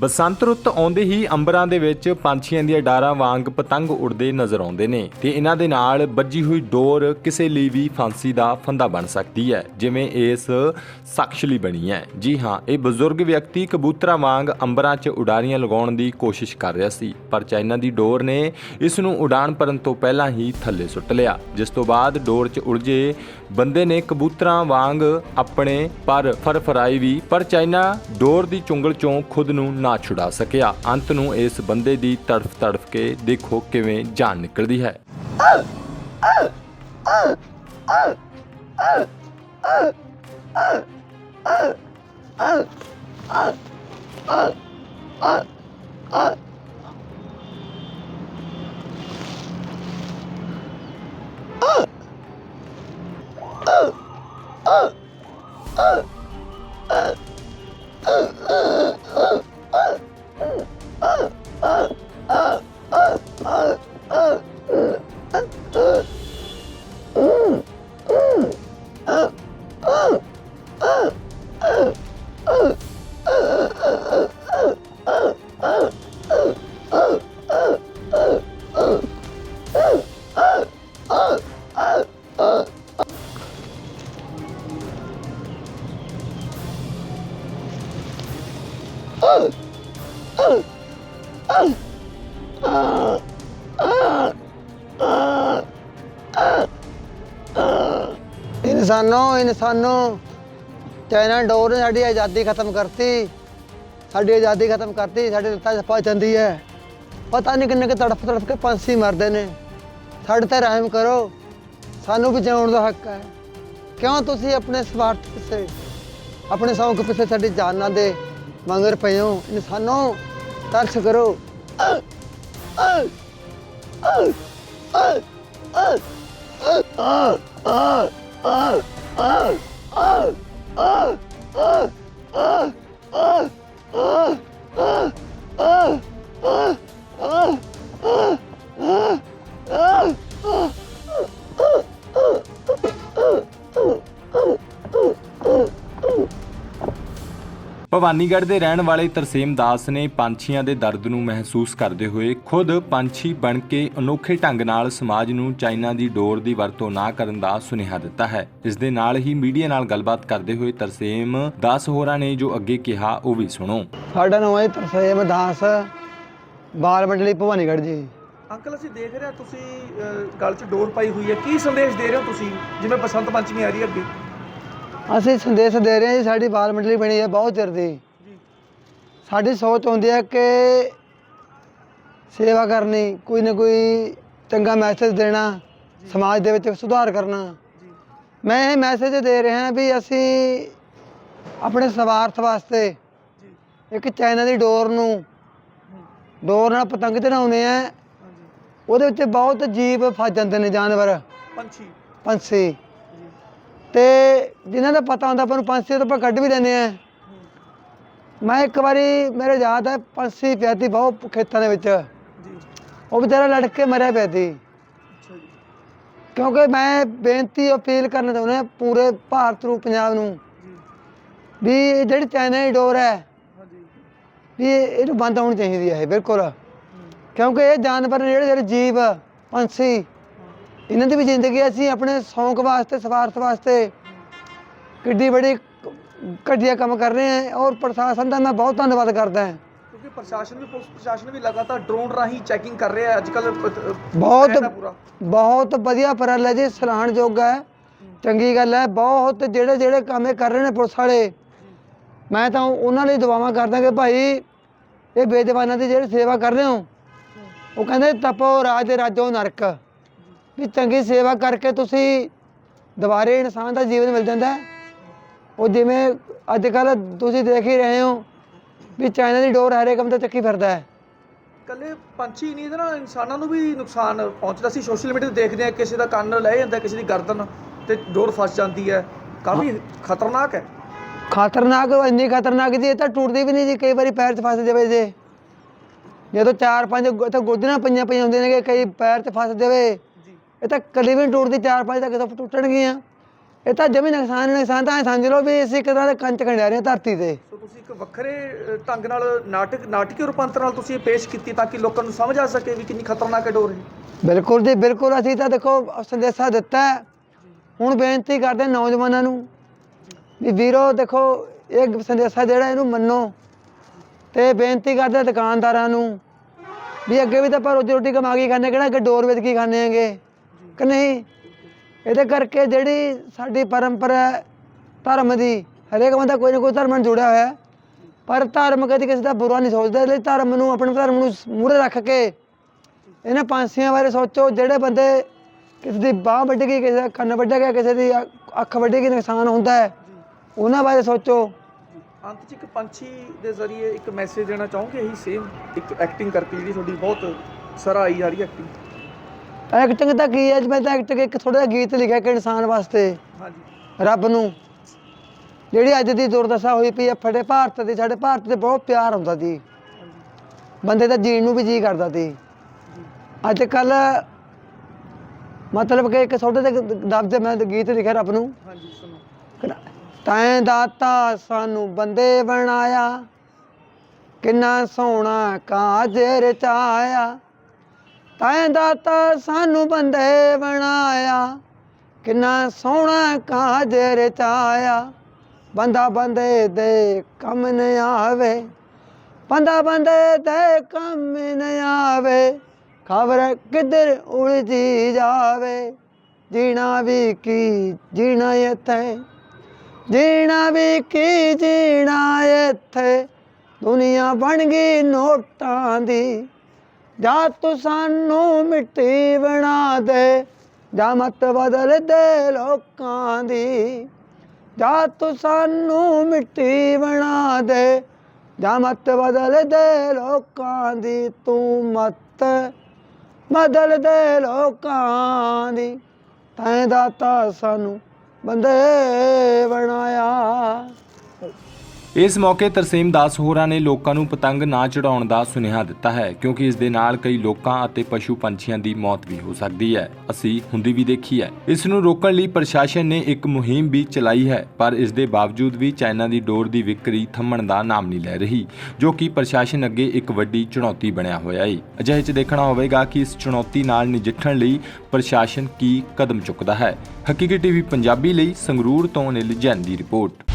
ਬਸੰਤ ਰੁੱਤ ਆਉਂਦੇ ਹੀ ਅੰਬਰਾਂ ਦੇ ਵਿੱਚ ਪੰਛੀਆਂ ਦੀਆਂ ਡਾਰਾਂ ਵਾਂਗ ਪਤੰਗ ਉੜਦੇ ਨਜ਼ਰ ਆਉਂਦੇ ਨੇ ਤੇ ਇਹਨਾਂ ਦੇ ਨਾਲ ਵੱਜੀ ਹੋਈ ਡੋਰ ਕਿਸੇ ਲਈ ਵੀ ਫਾਂਸੀ ਦਾ ਫੰਦਾ ਬਣ ਸਕਦੀ ਹੈ, ਜਿਵੇਂ ਇਸ ਸ਼ਖਸ ਲਈ ਬਣੀ ਹੈ। ਜੀ ਹਾਂ, ਇਹ ਬਜ਼ੁਰਗ ਵਿਅਕਤੀ ਕਬੂਤਰਾਂ ਵਾਂਗ ਅੰਬਰਾਂ 'ਚ ਉਡਾਰੀਆਂ ਲਗਾਉਣ ਦੀ ਕੋਸ਼ਿਸ਼ ਕਰ ਰਿਹਾ ਸੀ, ਪਰ ਚਾਈਨਾ ਦੀ ਡੋਰ ਨੇ ਇਸ ਨੂੰ ਉਡਾਣ ਭਰਨ ਤੋਂ ਪਹਿਲਾਂ ਹੀ ਥੱਲੇ ਸੁੱਟ ਲਿਆ, ਜਿਸ ਤੋਂ ਬਾਅਦ ਡੋਰ 'ਚ ਉਲਝੇ ਬੰਦੇ ਨੇ ਕਬੂਤਰਾਂ ਵਾਂਗ ਆਪਣੇ ਪਰ ਫਰਫਰਾਈ ਵੀ, ਪਰ ਚਾਈਨਾ ਡੋਰ ਦੀ ਚੁੰਗਲ ਚੋਂ ਖੁਦ ਨੂੰ ਨਾ ਛੁਡਾ ਸਕਿਆ। ਅੰਤ ਨੂੰ ਇਸ ਬੰਦੇ ਦੀ ਤੜਫ ਤੜਫ ਕੇ ਦੇਖੋ ਕਿਵੇਂ ਜਾਨ ਨਿਕਲਦੀ ਹੈ। ah! 아, 아, 아, 아, 아, 아. ਇਨਸਾਨੋ ਇਨਸਾਨੋ। ਚਾਈਨਾ ਡੋਰ ਨੇ ਸਾਡੀ ਆਜ਼ਾਦੀ ਖਤਮ ਕਰਤੀ। ਸਾਡੀ ਆਜ਼ਾਦੀ ਖਤਮ ਕਰਤੀ, ਸਾਡੇ ਲੱਤਾਂ 'ਚ ਪਾ ਜਾਂਦੀ ਹੈ। ਪਤਾ ਨਹੀਂ ਕਿੰਨੇ ਕਿ ਤੜਫ ਤੜਫ ਕੇ ਪੰਛੀ ਮਰਦੇ ਨੇ। ਸਾਡੇ ਤੇ ਰਹਿਮ ਕਰੋ। ਸਾਨੂੰ ਵੀ ਜਿਉਣ ਦਾ ਹੱਕ ਹੈ। ਕਿਉਂ ਤੁਸੀਂ ਆਪਣੇ ਸਵਾਰਥ ਪਿੱਛੇ, ਆਪਣੇ ਸ਼ੌਂਕ ਪਿੱਛੇ ਸਾਡੀ ਜਾਨ ਨਾ ਦੇ? ਮੰਗਰ ਪਏ ਹੋ ਇਨਸਾਨੋ ਤਰਸ ਭਵਾਨੀਗੜ੍ਹ ਦੇ ਰਹਿਣ ਵਾਲੇ ਤਰਸੇਮ ਦਾਸ ਨੇ ਪੰਛੀਆਂ ਦੇ ਦਰਦ ਨੂੰ ਮਹਿਸੂਸ ਕਰਦੇ ਹੋਏ ਖੁਦ ਪੰਛੀ ਬਣ ਕੇ ਅਨੋਖੇ ਢੰਗ ਨਾਲ ਸਮਾਜ ਨੂੰ ਚਾਈਨਾ ਦੀ ਡੋਰ ਦੀ ਵਰਤੋਂ ਨਾ ਕਰਨ ਦਾ ਸੁਨੇਹਾ ਦਿੱਤਾ ਹੈ। ਇਸ ਦੇ ਨਾਲ ਹੀ ਮੀਡੀਆ ਨਾਲ ਗੱਲਬਾਤ ਕਰਦੇ ਹੋਏ ਤਰਸੇਮ ਦਾਸ ਹੋਰਾਂ ਨੇ ਜੋ ਅੱਗੇ ਕਿਹਾ ਉਹ ਵੀ ਸੁਣੋ। ਸਾਡਾ ਨਾਮ ਹੈ ਤਰਸੇਮ ਦਾਸ ਬਾਲ ਮੰਡਲੀ ਭਵਾਨੀਗੜ੍ਹ ਜੀ। ਅੰਕਲ ਅਸੀਂ ਦੇਖ ਰਹੇ ਹਾਂ ਤੁਸੀਂ ਗਲ 'ਚ ਡੋਰ ਪਾਈ ਹੋਈ ਹੈ। ਕੀ ਸੰਦੇਸ਼ ਦੇ ਰਹੇ ਹੋ ਤੁਸੀਂ? ਜਿਵੇਂ ਬਸੰਤ ਪੰਚਮੀ ਆ ਰਹੀ ਹੈ ਅੱਗੇ। ਅਸੀਂ ਸੰਦੇਸ਼ ਦੇ ਰਹੇ ਹਾਂ ਜੀ ਸਾਡੀ ਬਾਲ ਮੰਡਲੀ ਬਣੀ ਹੈ ਬਹੁਤ ਚਿਰ ਦੀ। ਸਾਡੀ ਸੋਚ ਹੁੰਦੀ ਹੈ ਕਿ ਸੇਵਾ ਕਰਨੀ ਕੋਈ ਨਾ ਕੋਈ ਚੰਗਾ ਮੈਸੇਜ ਦੇਣਾ ਸਮਾਜ ਦੇ ਵਿੱਚ ਸੁਧਾਰ ਕਰਨਾ। ਮੈਂ ਇਹ ਮੈਸੇਜ ਦੇ ਰਿਹਾ ਵੀ ਅਸੀਂ ਆਪਣੇ ਸਵਾਰਥ ਵਾਸਤੇ ਇੱਕ ਚਾਈਨਾ ਦੀ ਡੋਰ ਨੂੰ ਡੋਰ ਨਾਲ ਪਤੰਗ ਚੜਾਉਂਦੇ ਆ ਉਹਦੇ ਵਿੱਚ ਬਹੁਤ ਜੀਵ ਫਸ ਜਾਂਦੇ ਨੇ ਜਾਨਵਰ। ਪੰਛੀ। ਪੰਛੀ। ਤੇ ਜਿਨ੍ਹਾਂ ਦਾ ਪਤਾ ਹੁੰਦਾ ਆਪਾਂ ਨੂੰ ਪੰਛੀ ਤਾਂ ਆਪਾਂ ਕੱਢ ਵੀ ਲੈਂਦੇ ਆ। ਮੈਂ ਇੱਕ ਵਾਰੀ ਮੇਰੇ ਯਾਦ ਹੈ ਪੰਛੀ ਪਿਆ ਸੀ ਬਹੁਤ ਖੇਤਾਂ ਦੇ ਵਿੱਚ। ਉਹ ਵਿਚਾਰਾ ਲੜ ਕੇ ਮਰਿਆ ਪਿਆ ਸੀ। ਕਿਉਂਕਿ ਮੈਂ ਬੇਨਤੀ ਅਪੀਲ ਕਰਨਾ ਚਾਹੁੰਦਾ ਪੂਰੇ ਭਾਰਤ ਨੂੰ ਪੰਜਾਬ ਨੂੰ ਵੀ ਇਹ ਜਿਹੜੀ ਚਾਈਨਾ ਦੀ ਡੋਰ ਹੈ ਵੀ ਇਹ- ਇਹਨੂੰ ਬੰਦ ਹੋਣੀ ਚਾਹੀਦੀ ਹੈ ਬਿਲਕੁਲ। ਕਿਉਂਕਿ ਇਹ ਜਾਨਵਰ ਜਿਹੜੇ ਜਿਹੜੇ ਜੀਵ ਪੰਛੀ ਇਹਨਾਂ ਦੀ ਵੀ ਜ਼ਿੰਦਗੀ ਅਸੀਂ ਆਪਣੇ ਸ਼ੌਂਕ ਵਾਸਤੇ ਸਵਾਰਥ ਵਾਸਤੇ ਕਿੱਡੀ ਬੜੀ ਘਟੀਆ ਕੰਮ ਕਰ ਰਹੇ ਹਾਂ ਔਰ ਪ੍ਰਸ਼ਾਸਨ ਦਾ ਮੈਂ ਬਹੁਤ ਧੰਨਵਾਦ ਕਰਦਾ ਹਾਂ। ਕਿਉਂਕਿ ਪ੍ਰਸ਼ਾਸਨ ਵੀ ਪੁਲਿਸ ਪ੍ਰਸ਼ਾਸਨ ਵੀ ਲਗਾਤਾਰ ਡਰੋਨ ਰਾਹੀਂ ਚੈਕਿੰਗ ਕਰ ਰਿਹਾ ਹੈ ਅੱਜ ਕੱਲ ਬਹੁਤ ਬਹੁਤ ਵਧੀਆ ਉਪਰਾਲਾ ਹੈ ਜੀ ਸਰਾਹਣਯੋਗ ਹੈ ਚੰਗੀ ਗੱਲ ਹੈ ਬਹੁਤ ਜਿਹੜੇ ਜਿਹੜੇ ਕੰਮ ਕਰ ਰਹੇ ਨੇ ਪੁਲਿਸ ਵਾਲੇ ਮੈਂ ਤਾਂ ਉਹਨਾਂ ਲਈ ਦੁਆਵਾਂ ਕਰਦਾ ਕਿ ਭਾਈ ਇਹ ਬੇਜਵਾਨਾਂ ਦੀ ਜਿਹੜੀ ਸੇਵਾ ਕਰ ਰਹੇ ਹੋ ਉਹ ਕਹਿੰਦੇ ਤਪੋ ਰਾਜ ਦੇ ਰਾਜੋ ਨਰਕ। ਵੀ ਚੰਗੀ ਸੇਵਾ ਕਰਕੇ ਤੁਸੀਂ ਦੁਬਾਰੇ ਇਨਸਾਨ ਦਾ ਜੀਵਨ ਮਿਲ ਜਾਂਦਾ ਹੈ। ਉਹ ਜਿਵੇਂ ਅੱਜ ਕੱਲ ਤੁਸੀਂ ਦੇਖ ਹੀ ਰਹੇ ਹੋ ਵੀ ਚਾਈਨਾ ਦੀ ਡੋਰ ਹਰੇ ਕੰਮ ਤੇ ਚੱਕੀ ਫਿਰਦਾ ਹੈ। ਕੱਲੇ ਪੰਛੀ ਨਹੀਂ ਇਹਦੇ ਨਾਲ ਇਨਸਾਨਾਂ ਨੂੰ ਵੀ ਨੁਕਸਾਨ ਪਹੁੰਚਦਾ। ਸੀ ਸੋਸ਼ਲ ਮੀਡੀਆ ਤੇ ਦੇਖਦੇ ਆ ਕਿਸੇ ਦਾ ਕੰਨ ਲੈ ਜਾਂਦਾ ਕਿਸੇ ਦੀ ਗਰਦਨ ਤੇ ਡੋਰ ਫਸ ਜਾਂਦੀ ਹੈ। ਕਾਫੀ ਖਤਰਨਾਕ ਹੈ। ਖਤਰਨਾਕ ਇੰਨੀ ਖਤਰਨਾਕ ਜੀ ਇਹ ਤਾਂ ਟੁੱਟਦੀ ਵੀ ਨਹੀਂ ਜੀ ਕਈ ਵਾਰੀ ਪੈਰ 'ਚ ਫਸ ਜਾਵੇ ਜੇ। ਜਦੋਂ ਚਾਰ ਪੰਜ ਗੁ- ਤਾਂ ਗੋਦੀਆਂ ਪਈਆਂ ਪਈਆਂ ਹੁੰਦੀਆਂ ਨੇ ਕਈ ਪੈਰ 'ਚ ਫਸ ਜਾਵੇ। ਇਹ ਤਾਂ ਕਲੀ ਵੀ ਨੀ ਟੁੱਟਦੀ ਚਾਰ ਪੰਜ ਤਾਂ ਕਿਤੋਂ ਟੁੱਟਣਗੀਆਂ। ਇਹ ਤਾਂ ਜਮੀ ਨੁਕਸਾਨ ਹੀ ਨੁਕਸਾਨ ਤਾਂ ਐਂ ਸਮਝ ਲਓ ਵੀ ਅਸੀਂ ਤਰ੍ਹਾਂ ਦੇ ਕੰਚ ਖੰਡਿਆ ਰਹੇ ਹਾਂ ਧਰਤੀ ਤੇ। ਸੋ ਤੁਸੀਂ ਇੱਕ ਵੱਖਰੇ ਅ, ਢੰਗ ਨਾਲ ਨਾਟਕ ਨਾਟਕੀ ਰੂਪਾਂਤਰ ਨਾਲ ਤੁਸੀਂ ਇਹ ਪੇਸ਼ ਕੀਤੀ ਤਾਂ ਕਿ ਲੋਕਾਂ ਨੂੰ ਸਮਝ ਆ ਸਕੇ ਵੀ ਕਿੰਨੀ ਖਤਰਨਾਕ ਹੈ ਡੋਰ ਇਹ ਬਿਲਕੁਲ ਜੀ ਬਿਲਕੁਲ। ਅਸੀਂ ਤਾਂ ਦੇਖੋ ਸੰਦੇਸ਼ਾ ਦਿੱਤਾ ਹੈ। ਹੁਣ ਬੇਨਤੀ ਕਰਦੇ ਨੌਜਵਾਨਾਂ ਨੂੰ ਵੀ ਵੀਰੋ ਦੇਖੋ ਇਹ ਸੰਦੇਸ਼ਾ ਜਿਹੜਾ ਇਹਨੂੰ ਮੰਨੋ ਤੇ ਬੇਨਤੀ ਕਰਦੇ ਦੁਕਾਨਦਾਰਾਂ ਨੂੰ ਵੀ ਅੱਗੇ ਵੀ ਤਾਂ ਆਪਾਂ ਰੋਜੀ ਰੋਟੀ ਕਮਾ ਕੇ ਹੀ ਖਾਂਦੇ ਕਿਹੜਾ ਕਿ ਡੋਰ ਵੇਚ ਕੇ ਹੀ ਖਾਂਦੇ ਆਂਗੇ ਕਿ ਨਹੀਂ? ਇਹਦੇ ਕਰਕੇ ਜਿਹੜੀ ਸਾਡੀ ਪਰੰਪਰਾ ਹੈ, ਧਰਮ ਦੀ, ਹਰੇਕ ਬੰਦਾ ਕੋਈ ਨਾ ਕੋਈ ਧਰਮ ਨਾਲ ਜੁੜਿਆ ਹੋਇਆ ਹੈ। ਪਰ ਧਰਮ ਕਦੇ ਕਿਸੇ ਦਾ ਬੁਰਾ ਨਹੀਂ ਸੋਚਦਾ ਲਈ ਧਰਮ ਨੂੰ, ਆਪਣੇ ਧਰਮ ਨੂੰ ਮੂਹਰੇ ਰੱਖ ਕੇ ਇਹਨਾਂ ਪੰਛੀਆਂ ਬਾਰੇ ਸੋਚੋ। ਜਿਹੜੇ ਬੰਦੇ ਕਿਸੇ ਦੀ ਬਾਹ ਵੱਢ ਗਈ, ਕਿਸੇ ਦਾ ਕੰਨ ਵੱਢਿਆ ਗਿਆ, ਕਿਸੇ ਦੀ ਅ- ਅੱਖ ਵੱਢੀ ਗਈ, ਨੁਕਸਾਨ ਹੁੰਦਾ ਹੈ, ਉਹਨਾਂ ਬਾਰੇ ਸੋਚੋ। ਅੰਤ 'ਚ ਇੱਕ ਪੰਛੀ ਦੇ ਜ਼ਰੀਏ ਇੱਕ ਮੈਸੇਜ ਦੇਣਾ ਚਾਹੋਗੇ? ਇਹੀ ਸੇਮ ਇੱਕ ਐਕਟਿੰਗ ਕਰਕੇ ਜਿਹੜੀ ਤੁਹਾਡੀ ਬਹੁਤ ਸਰਾਹੀ ਜਾ ਰਹੀ ਐਕਟਿੰਗ ਐਕਟਿੰਗ ਤਾਂ ਕੀ ਹੈ ਜਿਵੇਂ ਤਾਂ ਐਕਟਿੰਗ ਇੱਕ ਥੋੜਾ ਜਿਹਾ ਗੀਤ ਲਿਖਿਆ ਕਿ ਇਨਸਾਨ ਵਾਸਤੇ। ਹਾਂਜੀ। ਰੱਬ ਨੂੰ। ਜਿਹੜੀ ਅੱਜ ਦੀ ਦੁਰਦਸ਼ਾ ਹੋਈ ਪਈ ਹੈ ਫੜੇ ਭਾਰਤ ਦੀ ਸਾਡੇ ਭਾਰਤ ਤੇ ਬਹੁਤ ਪਿਆਰ ਹੁੰਦਾ ਸੀ। ਬੰਦੇ ਦਾ ਜੀਣ ਨੂੰ ਵੀ ਜੀ ਕਰਦਾ ਸੀ। ਅੱਜ ਕੱਲ ਮਤਲਬ ਕਿ ਇੱਕ ਛੋਟੇ ਜਿਹੇ ਦਬਦੇ ਮੈਂ ਗੀਤ ਲਿਖਿਆ ਰੱਬ ਨੂੰ। ਹਾਂਜੀ ਸੁਣੋ। ਤੈਂ ਦਾਤਾ ਸਾਨੂੰ ਬੰਦੇ ਬਣਾਇਆ ਕਿੰਨਾ ਸੋਹਣਾ ਕਾਜ ਰਚਾਇਆ ਤੈਂ ਦਾਤਾ ਸਾਨੂੰ ਬੰਦੇ ਬਣਾਇਆ। ਕਿੰਨਾ ਸੋਹਣਾ ਕਾਜ ਰਚਾਇਆ। ਬੰਦਾ ਬੰਦੇ ਦੇ ਕੰਮ ਨ ਆਵੇ। ਬੰਦਾ ਬੰਦੇ ਦੇ ਕੰਮ ਨ ਆਵੇ। ਖਬਰ ਕਿੱਧਰ ਉਲਝੀ ਜਾਵੇ। ਜੀਣਾ ਵੀ ਕੀ ਜੀਣਾ ਇੱਥੇ। ਜੀਣਾ ਵੀ ਕੀ ਜੀਣਾ ਇੱਥੇ। ਦੁਨੀਆ ਬਣ ਗਈ ਨੋਟਾਂ ਦੀ। ਜਾ ਤੂੰ ਸਾਨੂੰ ਮਿੱਟੀ ਬਣਾ ਦੇ, ਜਾ ਮਤ ਬਦਲ ਦੇ ਲੋਕਾਂ ਦੀ। ਜਾ ਤੂੰ ਸਾਨੂੰ ਮਿੱਟੀ ਬਣਾ ਦੇ, ਜਾ ਮਤ ਬਦਲ ਦੇ ਲੋਕਾਂ ਦੀ। ਤੂੰ ਮਤ ਬਦਲ ਦੇ ਲੋਕਾਂ ਦੀ, ਤੈਂ ਦਾਤਾ ਸਾਨੂੰ ਬੰਦੇ ਬਣਾਇਆ। ਇਸ ਮੌਕੇ ਤਰਸੇਮ ਦਾਸ ਹੋਰਾਂ ਨੇ ਲੋਕਾਂ ਨੂੰ ਪਤੰਗ ਨਾ ਚੜਾਉਣ ਦਾ ਸੁਨੇਹਾ ਦਿੱਤਾ ਹੈ, ਕਿਉਂਕਿ ਇਸ ਦੇ ਨਾਲ ਕਈ ਲੋਕਾਂ ਅਤੇ ਪਸ਼ੂ ਪੰਛੀਆਂ ਦੀ ਮੌਤ ਵੀ ਹੋ ਸਕਦੀ ਹੈ। ਅਸੀਂ ਹੁੰਦੀ ਵੀ ਦੇਖੀ ਹੈ। ਇਸ ਨੂੰ ਰੋਕਣ ਲਈ ਪ੍ਰਸ਼ਾਸਨ ਨੇ ਇੱਕ ਮੁਹਿੰਮ ਵੀ ਚਲਾਈ ਹੈ, ਪਰ ਇਸ ਦੇ ਬਾਵਜੂਦ ਵੀ ਚਾਈਨਾ ਦੀ ਡੋਰ ਦੀ ਵਿਕਰੀ ਥੰਮਣ ਦਾ ਨਾਮ ਨਹੀਂ ਲੈ ਰਹੀ, ਜੋ ਕਿ ਪ੍ਰਸ਼ਾਸਨ ਅੱਗੇ ਇੱਕ ਵੱਡੀ ਚੁਣੌਤੀ ਬਣਿਆ ਹੋਇਆ ਹੈ ਅਜਿਹੇ 'ਚ ਦੇਖਣਾ ਹੋਵੇਗਾ ਕਿ ਇਸ ਚੁਣੌਤੀ ਨਾਲ ਨਜਿੱਠਣ ਲਈ ਪ੍ਰਸ਼ਾਸਨ ਕੀ ਕਦਮ ਚੁੱਕਦਾ ਹੈ। ਹਕੀਕੀ ਟੀਵੀ ਪੰਜਾਬੀ ਲਈ ਸੰਗਰੂਰ ਤੋਂ ਅਨਿਲ ਜੈਨ ਦੀ ਰਿਪੋਰਟ।